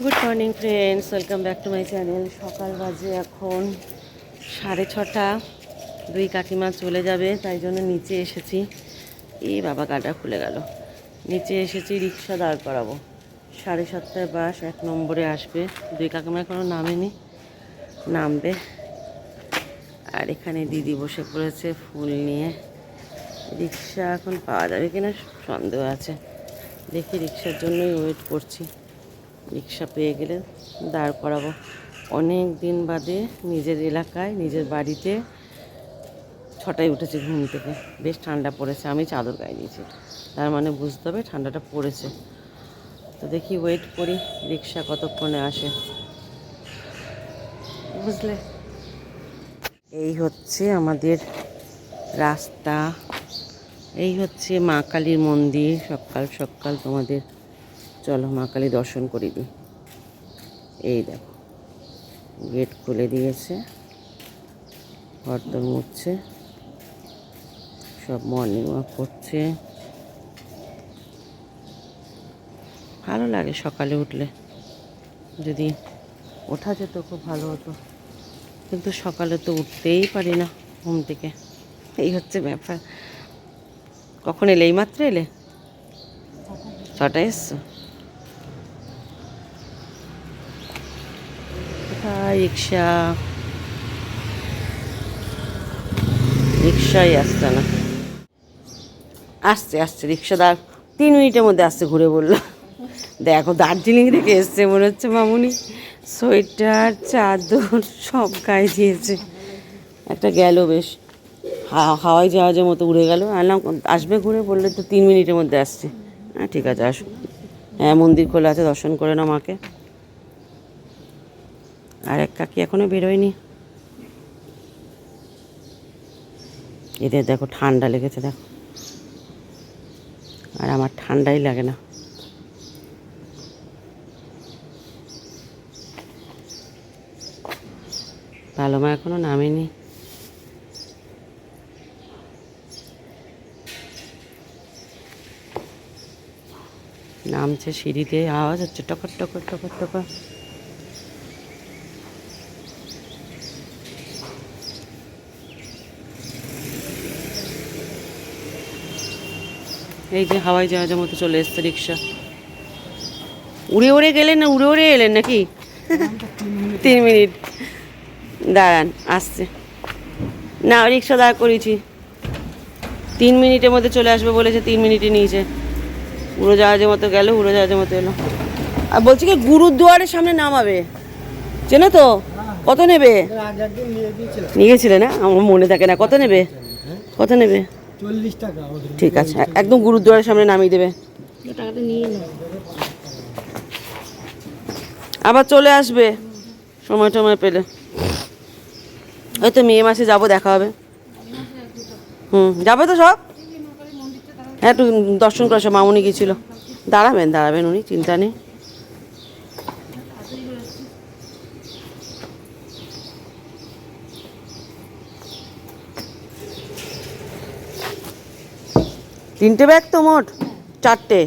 Good morning friends welcome back to my channel সকাল বাজে এখন সাড়ে ছটা। দুই কাকিমা চলে যাবে, তাই জন্য নিচে এসেছি। এই বাবা, গাটা খুলে গেল। নিচে এসেছি, রিক্সা দাঁড় করাবো। সাড়ে সাতটায় বাস এক নম্বরে আসবে। দুই কাকিমা এখনও নামেনি। নামবে। আর এখানে দিদি বসে পড়েছে ফুল নিয়ে। রিক্সা এখন পাওয়া যাবে কিনা সন্দেহ আছে। দেখি রিক্সার জন্যই ওয়েট করছি। রিক্সা পেয়ে গেলে দাঁড় করাবো। অনেক দিন বাদে নিজের এলাকায়, নিজের বাড়িতে ছটায় উঠেছি ঘুম থেকে। বেশ ঠান্ডা পড়েছে, আমি চাদর গায়ে নিয়েছি তার মানে বুঝতে হবে ঠান্ডাটা পড়েছে। তো দেখি ওয়েট করি, রিক্সা কতক্ষণে আসে। বুঝলে? এই হচ্ছে আমাদের রাস্তা। এই হচ্ছে মা কালীর মন্দির। সকাল সকাল তোমাদের চলো মা কালী দর্শন করে দিই এই দেখো, গেট খুলে দিয়েছে, ঘরদোর মুছছে, সব মর্নিং ওয়াক করছে। ভালো লাগে সকালে উঠলে। যদি ওঠা যেত খুব ভালো হতো, কিন্তু সকালে তো উঠতেই পারি না ঘুম থেকে। এই হচ্ছে ব্যাপার। কখন এলে? এই মাত্র এলে? ছটায় এসছো কোথায় রিক্সা। রিক্সাই আসছে না। আসছে আসছে, রিক্সা দাঁড়, তিন মিনিটের মধ্যে আসছে, ঘুরে বলল। দেখো, দার্জিলিং থেকে এসছে, মনে হচ্ছে মামুনি। সোয়েটার, চাদর, সব গায়ে দিয়েছে। একটা গেল বেশ। হাওয়াই জাহাজের মতো উড়ে গেল। আনলাম, আসবে ঘুরে, বললে তো তিন মিনিটের মধ্যে আসছে। হ্যাঁ ঠিক আছে আসো হ্যাঁ মন্দির খোলা আছে, দর্শন করে নাও মাকে। আর এক কাকি এখনও বেরোয়নি। এদের দেখো ঠান্ডা লেগেছে, দেখো। আর আমার ঠান্ডাই লাগে না। ভালো মা এখনও নামেনি। নামছে সিঁড়িতে আওয়াজ হচ্ছে টকর টকর টকর টকর। এই যে হাওয়াই জাহাজের মতো চলে এসছে রিক্সা। উড়ে উড়ে গেলেন না, উড়ে উড়ে এলেন নাকি? তিন মিনিট। দাঁড়ান, আসছে। না, রিক্সা দাঁড় করেছি তিন মিনিটের মধ্যে চলে আসবে বলেছে, তিন মিনিটে নিয়েছে। উড়োজাহাজের মতো গেল উড়োজাহাজের মতো এলো। আর বলছি কি, গুরুদুয়ারের সামনে নামাবে। চেনো তো? কত নেবে? নিয়ে না? আমার মনে থাকে না। কত নেবে? কত নেবে? ঠিক আছে একদম গুরুদুয়ারের সামনে নামিয়ে দেবে। আবার চলে আসবে সময় টময় পেলে। হয়তো মে মাসে যাব দেখা হবে। হুম যাবে তো সব? হ্যাঁ একটু দর্শন করে সব মামুনি গিয়েছিল। দাঁড়াবেন দাঁড়াবেন উনি চিন্তা নেই। তিনটে ব্যাগ তো মোট চারটে।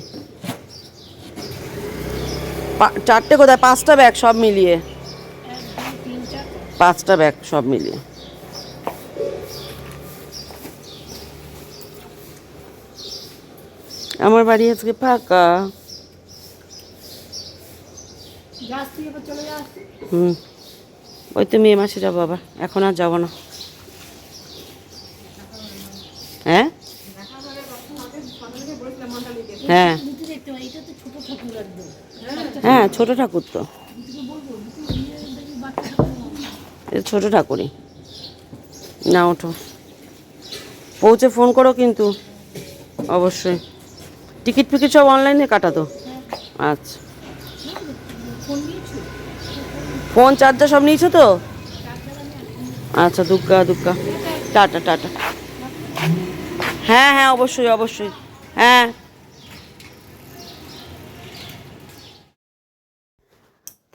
চারটে কোথায়? পাঁচটা ব্যাগ সব মিলিয়ে। পাঁচটা ব্যাগ সব মিলিয়ে। আমার বাড়ি আজকে ফাঁকা। হুম। ওই তো মে মাসে যাব আবার। এখন আর যাব না হ্যাঁ হ্যাঁ হ্যাঁ ছোট ঠাকুর তো। ছোট ঠাকুরই। না, ওঠো। পৌঁছে ফোন করো কিন্তু, অবশ্যই। টিকিট ফিকিট সব অনলাইনে কাটা তো আচ্ছা। ফোন চার্জার সব নিয়েছো তো? আচ্ছা দুগ্গা দুগ্গা টাটা টাটা। হ্যাঁ হ্যাঁ অবশ্যই অবশ্যই। হ্যাঁ।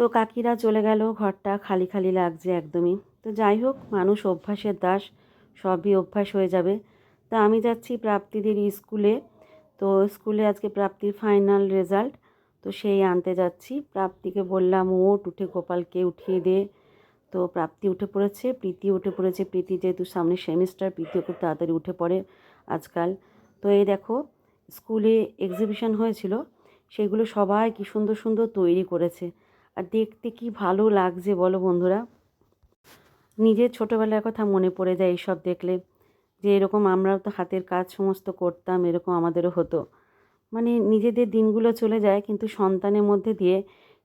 তো কাকিরা চলে গেল, ঘরটা খালি খালি লাগছে একদমই। তো যাই হোক, মানুষ অভ্যাসের দাস, সবই অভ্যাস হয়ে যাবে। তা আমি যাচ্ছি প্রাপ্তিদের স্কুলে। তো স্কুলে আজকে প্রাপ্তির ফাইনাল রেজাল্ট। তো সেই আনতে যাচ্ছি। প্রাপ্তিকে বললাম ওট উঠে গোপালকে উঠিয়ে দে। তো প্রাপ্তি উঠে পড়েছে, প্রীতি উঠে পড়েছে। প্রীতি যেহেতু সামনে সেমিস্টার প্রীতিও খুব তাড়াতাড়ি উঠে পড়ে আজকাল। তো এই দেখো, স্কুলে এক্সিবিশন হয়েছিল। সেগুলো সবাই কি সুন্দর সুন্দর তৈরি করেছে। আর দেখতে কি ভালো লাগছে বলো বন্ধুরা। নিজের ছোটোবেলার কথা মনে পড়ে যায় এইসব দেখলে, যে এরকম আমরাও তো হাতের কাজ সমস্ত করতাম, এরকম আমাদেরও হতো। মানে নিজেদের দিনগুলো চলে যায়, কিন্তু সন্তানের মধ্যে দিয়ে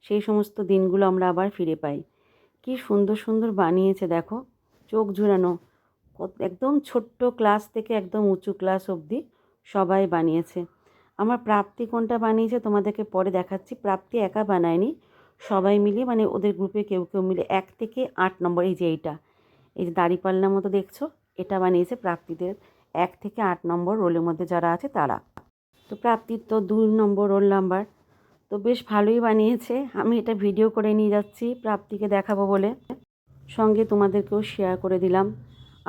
সেই সমস্ত দিনগুলো আমরা আবার ফিরে পাই। কি সুন্দর সুন্দর বানিয়েছে দেখো, চোখ ঝুরানো। একদম ছোট্ট ক্লাস থেকে একদম উঁচু ক্লাস অবধি সবাই বানিয়েছে। আমার প্রাপ্তি কোনটা বানিয়েছে তোমাদেরকে পরে দেখাচ্ছি। প্রাপ্তি একা বানায়নি সবাই মিলে মানে ওদের গ্রুপে কেউ কেউ মিলে এক থেকে আট নম্বর, এই যে এইটা, এই যে দাড়িপাল্লার মতো দেখছ, এটা বানিয়েছে প্রাপ্তিদের এক থেকে আট নম্বর রোলের মধ্যে যারা আছে তারা। তো প্রাপ্তির তো দুই নম্বর রোল নাম্বার, তো বেশ ভালোই বানিয়েছে। আমি এটা ভিডিও করে নিয়ে যাচ্ছি, প্রাপ্তিকে দেখাবো বলে। সঙ্গে তোমাদেরকেও শেয়ার করে দিলাম।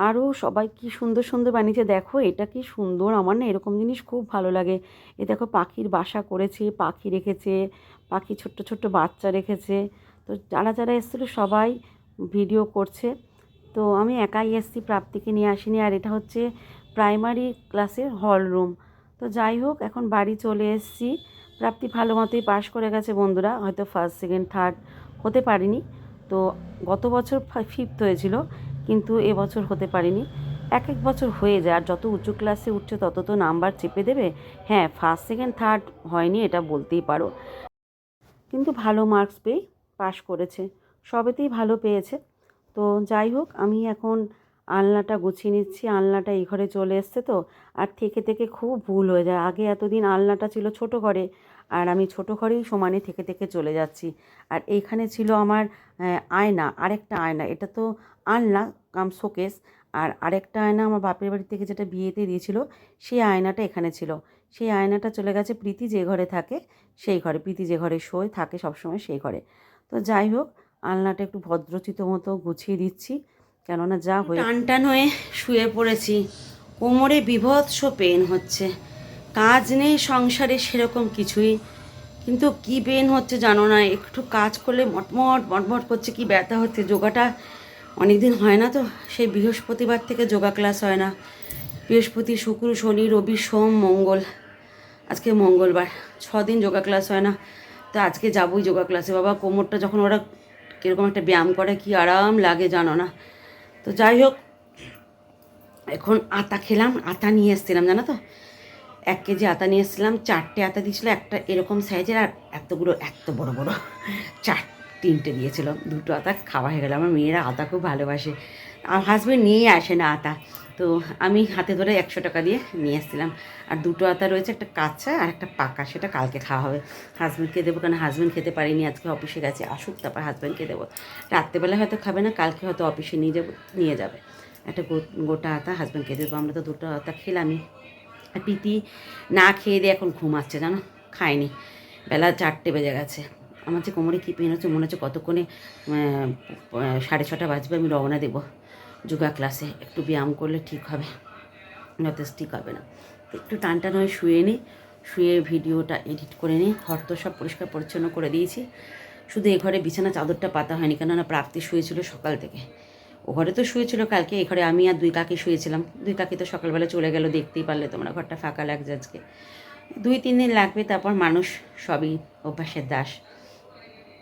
আরও সবাই কি সুন্দর সুন্দর বানিয়েছে, দেখো, এটা কি সুন্দর, আমার না এরকম জিনিস খুব ভালো লাগে। এ দেখো পাখির বাসা করেছে, পাখি রেখেছে পাখি ছোট্ট ছোট্ট বাচ্চা রেখেছে। তো যারা যারা এসেছিল সবাই ভিডিও করছে। তো আমি একাই এসেছি, প্রাপ্তিকে নিয়ে আসিনি। আর এটা হচ্ছে প্রাইমারি ক্লাসের হল রুম। তো যাই হোক, এখন বাড়ি চলে এসছি। প্রাপ্তি ভালো মতোই পাশ করে গেছে বন্ধুরা। হয়তো ফার্স্ট সেকেন্ড থার্ড হতে পারিনি। তো গত বছর ফিফথ হয়েছিল, কিন্তু এবছর হতে পারিনি। এক এক বছর হয়ে যায়, আর যত উঁচু ক্লাসে উঠছে তত তো নাম্বার চেপে দেবে। হ্যাঁ ফার্স্ট সেকেন্ড থার্ড হয়নি, এটা বলতেই পারো। কিন্তু ভালো মার্কস পেয়ে পাশ করেছে। সবেতেই ভালো পেয়েছে। তো যাই হোক, আমি এখন আলনাটা গুছিয়ে নিচ্ছি। আলনাটা এই ঘরে চলে এসছে তো, আর থেকে থেকে খুব ভুল হয়ে যায়। আগে এতদিন আলনাটা ছিল ছোট ঘরে, আর আমি ছোট ঘরেই সমানে থেকে থেকে চলে যাচ্ছি। আর এইখানে ছিল আমার আয়না, আরেকটা আয়না। এটা তো আলনা, কাম শোকেস। আর আরেকটা আয়না আমার বাপের বাড়ি থেকে যেটা বিয়েতে দিয়েছিল, সেই আয়নাটা এখানে ছিল। সেই আয়নাটা চলে গেছে প্রীতি যে ঘরে থাকে সেই ঘরে। প্রীতি যে ঘরে শোয় থাকে সবসময় সেই ঘরে। তো যাই হোক আলনাটা একটু ভদ্রচিত মতো গুছিয়ে দিচ্ছি কেননা যা হয়ে টান টান হয়ে শুয়ে পড়েছি। কোমরে বিভৎস পেন হচ্ছে। কাজ নেই সংসারে সেরকম কিছুই। কিন্তু কি পেন হচ্ছে জানো না একটু কাজ করলে মটমট মটমট করছে কি ব্যথা হচ্ছে। যোগাটা অনেক দিন হয় না তো সেই বৃহস্পতিবার থেকে যোগা ক্লাস হয় না। বৃহস্পতি, শুক্র, শনি, রবি, সোম, মঙ্গল। আজকে মঙ্গলবার। ছ দিন যোগা ক্লাস হয় না, তো আজকে যাবোই যোগা ক্লাসে। বাবা, কোমরটা যখন ওরা কীরকম একটা ব্যায়াম করে, কি আরাম লাগে জানো না। তো যাই হোক, এখন আতা খেলাম আতা নিয়ে এসেছিলাম, জানো তো? এক কেজি আতা নিয়ে এসেছিলাম, চারটে আতা দিয়েছিল, একটা এরকম সাইজের, আর এতগুলো, এত বড় বড়, চার, তিনটে দিয়েছিল। দুটো আতা খাওয়া হয়ে গেল। আমার মেয়েরা আতা খুব ভালোবাসে। আর হাজব্যান্ড নিয়ে আসে না আতা। তো আমি হাতে ধরে একশো টাকা দিয়ে নিয়ে এসেছিলাম আর দুটো আতা রয়েছে, একটা কাঁচা আর একটা পাকা, সেটা কালকে খাওয়া হবে। হাজব্যান্ডকে দেবো কারণ হাজব্যান্ড খেতে পারিনি, আজকে অফিসে গেছে। আসুক, তারপর হাজব্যান্ডকে দেবো। রাত্রেবেলা হয়তো খাবে না, কালকে হয়তো অফিসে নিয়ে যাব, নিয়ে যাবে। একটা গোটা আতা হাজব্যান্ডকে দেবো। আমরা তো দুটো আতা খেলামই। আর প্রীতি না খেয়ে দিয়ে এখন ঘুমাচ্ছে, জানো? খায়নি। বেলা চারটে বেজে গেছে। আমার যে কোমরে কী পেন হচ্ছে, মনে হচ্ছে কতক্ষণে সাড়ে ছটা বাজবে, আমি রওনা দেবো। যোগা ক্লাসে একটু ব্যায়াম করলে ঠিক হবে নতেজ ঠিক হবে না। একটু টান টান হয়ে শুয়ে নিই শুয়ে ভিডিওটা এডিট করে নিই ঘর তো সব পরিষ্কার পরিচ্ছন্ন করে দিয়েছি। শুধু এ ঘরে বিছানা চাদরটা পাতা হয়নি, কেননা প্রাপ্তি শুয়েছিল সকাল থেকে। ও ঘরে তো শুয়েছিল কালকে, এ ঘরে আমি আর দুই কাকি শুয়েছিলাম। দুই কাকি তো সকালবেলা চলে গেল, দেখতেই পারলে তোমরা, ঘরটা ফাঁকা লাগছে আজকে। দুই তিন দিন লাগবে, তারপর মানুষ সবই অভ্যাসের দাস,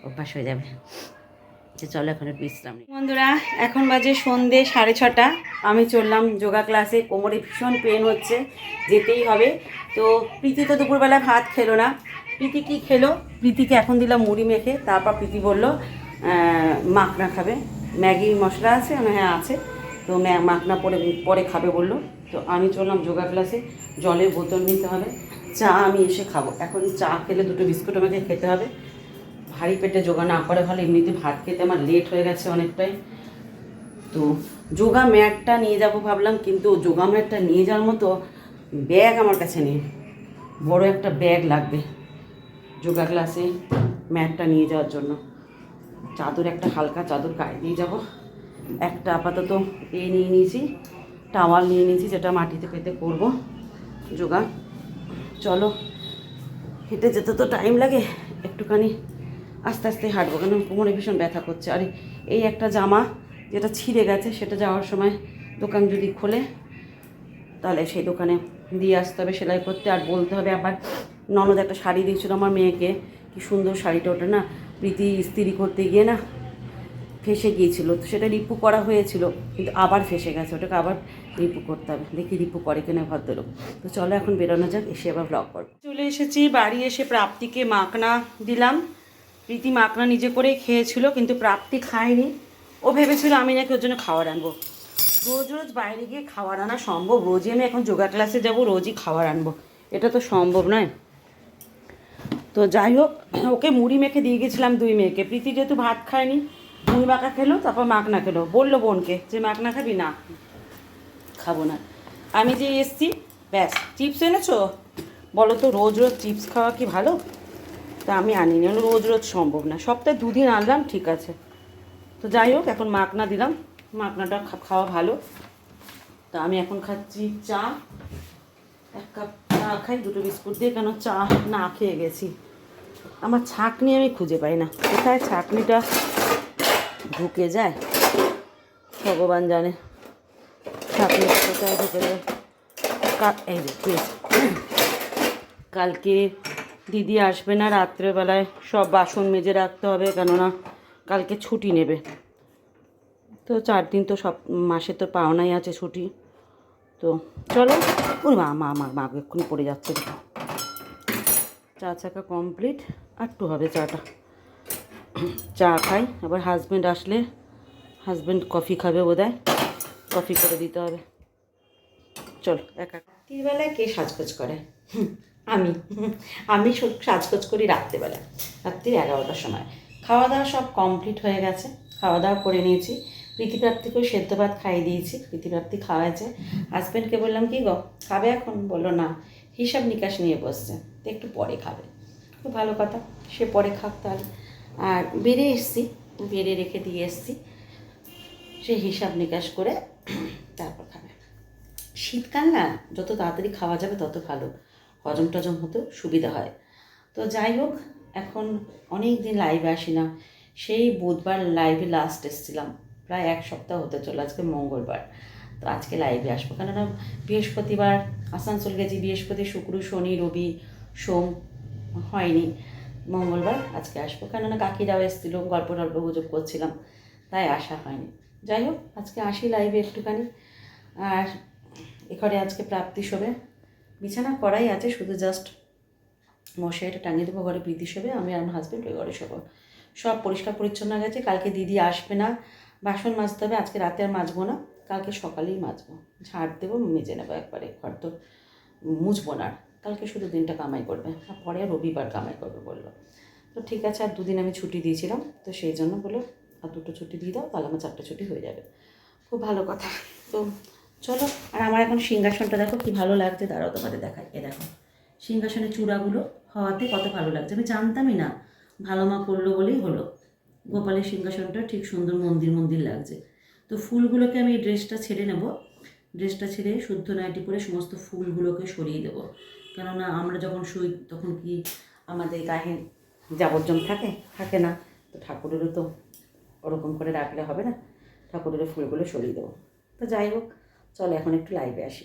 অভ্যাস হয়ে যাবে। যে চলো এখন বিশ্রাম। বন্ধুরা, এখন বাজে সন্ধে সাড়ে ছটা। আমি চললাম যোগা ক্লাসে, কোমরে ভীষণ পেন হচ্ছে, যেতেই হবে। তো প্রীতি তো দুপুরবেলা ভাত খেলো না। প্রীতি কি খেলো? প্রীতিকে এখন দিলাম মুড়ি মেখে, তারপর প্রীতি বলল মাখনা খাবে। ম্যাগি মশলা আছে? হ্যাঁ আছে। তো মাখনা পরে পরে খাবে বলল। তো আমি চললাম যোগা ক্লাসে, জলের বোতল নিতে হবে। চা আমি এসে খাব। এখন চা খেলে দুটো বিস্কুট আমাকে খেতে হবে। ভারী পেটে যোগা না করে ভালো, এমনিতে ভাত খেতে আমার লেট হয়ে গেছে অনেকটাই। তো যোগা ম্যাটটা নিয়ে যাব ভাবলাম, কিন্তু যোগা ম্যাটটা নিয়ে যাওয়ার মতো ব্যাগ আমার কাছে নেই। বড় একটা ব্যাগ লাগবে যোগা ক্লাসে ম্যাটটা নিয়ে যাওয়ার জন্য। চাদর একটা, হালকা চাদর গায়ে দিয়ে যাব। একটা আপাতত এ নিয়ে নিয়েছি, টাওয়াল নিয়ে নিয়েছি, যেটা মাটিতে পেতে করব যোগা। চলো, হেঁটে যেতে তো টাইম লাগে, একটুখানি আস্তে আস্তে হাঁটবো কেন? কোমরে ভীষণ ব্যথা করছে। আর, এই একটা জামা যেটা ছিঁড়ে গেছে, সেটা যাওয়ার সময় দোকান যদি খোলে, তাহলে সেই দোকানে দিয়ে আসতে হবে, সেলাই করতে। আর বলতে হবে, আবার ননদ একটা শাড়ি দিয়েছিল আমার মেয়েকে। কি সুন্দর শাড়িটা, ওটা না প্রীতি ইস্ত্রি করতে গিয়ে না ফেসে গিয়েছিল। তো সেটা রিপু করা হয়েছিল, কিন্তু আবার ফেসে গেছে। ওটাকে আবার রিপু করতে হবে। দেখি রিপু করে কিনা ভদ্রলোক। তো চলো এখন বেরোনো যাক, এসে আবার ব্লগ করব। চলে এসেছি, বাড়ি এসে প্রাপ্তিকে মাখনা দিলাম। প্রীতি মাখনা নিজে করে খেয়েছিল, কিন্তু প্রাপ্তি খায়নি। ও ভেবেছিল আমি নাকি ওর জন্য খাবার আনব। রোজ রোজ বাইরে গিয়ে খাওয়ার আনা সম্ভব। রোজই আমি এখন যোগা ক্লাসে যাব, রোজই খাবার আনব। এটা তো সম্ভব নয়। তো যাই হোক, ওকে মুড়ি মেখে দিয়ে গেছিলাম দুই মেয়েকে। প্রীতি যেহেতু ভাত খায়নি মুড়ি মাখা খেলো, তারপর মাখনা খেলো। বলল বোনকে যে, মাখনা খাবি? না, খাব না। আমি যে এসছি, ব্যাস, চিপস এনেছো? বলো তো, রোজ রোজ চিপস খাওয়া কি ভালো? তা আমি আনিনি। আমি রোজ রোজ সম্ভব না। সপ্তাহে দুদিন আনলাম, ঠিক আছে। তো যাই হোক, এখন মাখনা দিলাম। মাখনাটা খা- খাওয়া ভালো। তা আমি এখন খাচ্ছি চা। এক কাপ চা খাই, দুটো বিস্কুট দিয়ে, কেন চা না খেয়ে গেছি। আমার ছাঁকনি আমি খুঁজে পাই না। কোথায় ছাঁকনিটা? ঢুকে যায়। ভগবান জানে। ছাঁকনিটা কোথায় ঢুকে যায়? এই কালকে দিদি আসবে না রাত্রেবেলায় সব বাসন মেজে রাখতে হবে কেননা কালকে ছুটি নেবে। তো চার দিন তো সব মাসে তো পাওনাই আছে ছুটি। তো চলো ওর মা মা মা মা এক্ষুনি পড়ে যাচ্ছে চা চাকা কমপ্লিট একটু হবে চাটা। চা খাই আবার হাজব্যান্ড আসলে হাজব্যান্ড কফি খাবে বোধহয় কফি করে দিতে হবে। চল একা। রাত্রিবেলায় কে সাজগোজ করে? হুম, আমি। আমি সাজগোজ করি রাত্রিবেলায় রাত্রি এগারোটার সময়। খাওয়া দাওয়া সব কমপ্লিট হয়ে গেছে। খাওয়া দাওয়া করে নিয়েছি। প্রীতিপ্রাপ্তিকেও সেদ্ধ ভাত খাইয়ে দিয়েছি। প্রীতিপ্রাপ্তি খাওয়াছে হাজব্যান্ডকে বললাম, কি গো, খাবে এখন? বলল, না, হিসাব নিকাশ নিয়ে বসছে। একটু পরে খাবে। খুব ভালো কথা, সে পরে খাক তাহলে। আর বেড়ে এসছি, বেড়ে রেখে দিয়ে এসছি। সে হিসাব নিকাশ করে তারপর খাবে। শীতকাল না, যত তাড়াতাড়ি খাওয়া যাবে তত ভালো। হজম টজম হতে সুবিধা হয়। তো যাই হোক, এখন অনেক দিন লাইভে আসি না। সেই বুধবার লাইভে লাস্ট এসেছিলাম। প্রায় এক সপ্তাহ হতে চলে আজকে মঙ্গলবার। তো আজকে লাইভে আসব। কেননা বৃহস্পতিবার, আসানসোল গেছি, বৃহস্পতি, শুক্র, শনি, রবি, সোম হয়নি। মঙ্গলবার আজকে আসব। কেননা কাকিরাও এসেছিল, গল্প টল্প গুজব করছিলাম, তাই আসা হয়নি। যাই হোক, আজকে আসি লাইভে একটুখানি। আর এখানে আজকে প্রাপ্তি শোবে বিছানা করাই আছে, শুধু জাস্ট মশাইটা টাঙিয়ে দেবো ঘরে প্রীতি শোবে আমি আর আমার হাজব্যান্ড ওই ঘরে শোবো। সব পরিষ্কার পরিচ্ছন্ন হয়ে গেছে, কালকে দিদি আসবে না, বাসন মাজতে হবে, আজকে রাতে আর মাজবো না, কালকে সকালেই মাজবো। ঝাড় দেবো, মেজে নেব একবারে, ঘর তো মুছবো না। কালকে শুধু দিনটা কামাই করবে, আর পরে আর রবিবার কামাই করবে বলল। তো ঠিক আছে, আর দুদিন আমি ছুটি দিয়েছিলাম, তো সেই জন্য বলল, আর দুটো ছুটি দিয়ে দাও, তাহলে আমার চারটে ছুটি হয়ে যাবে। খুব ভালো কথা। তো চলো, আর আমার এখন সিংহাসনটা দেখো কি ভালো লাগছে, দাঁড়াও তোমাদের দেখাই। এ দেখো, সিংহাসনের চূড়াগুলো হওয়াতে কত ভালো লাগছে। আমি জানতামই না, ভালো মা করল বলেই হলো। গোপালের সিংহাসনটা ঠিক সুন্দর মন্দির মন্দির লাগছে। তো ফুলগুলোকে আমি ড্রেসটা ছেড়ে নেব। ড্রেসটা ছেড়ে শুদ্ধ নাইটি পরে সমস্ত ফুলগুলোকে সরিয়ে দেবো। কেননা আমরা যখন শুই, তখন কি আমাদের গায়ে যাবজ্জন থাকে? থাকে না। তো ঠাকুরেরও তো ওরকম করে রাখলে হবে না। ঠাকুরের ফুলগুলো সরিয়ে দেবো। তো যাই হোক চলো এখন একটু লাইভে আসি।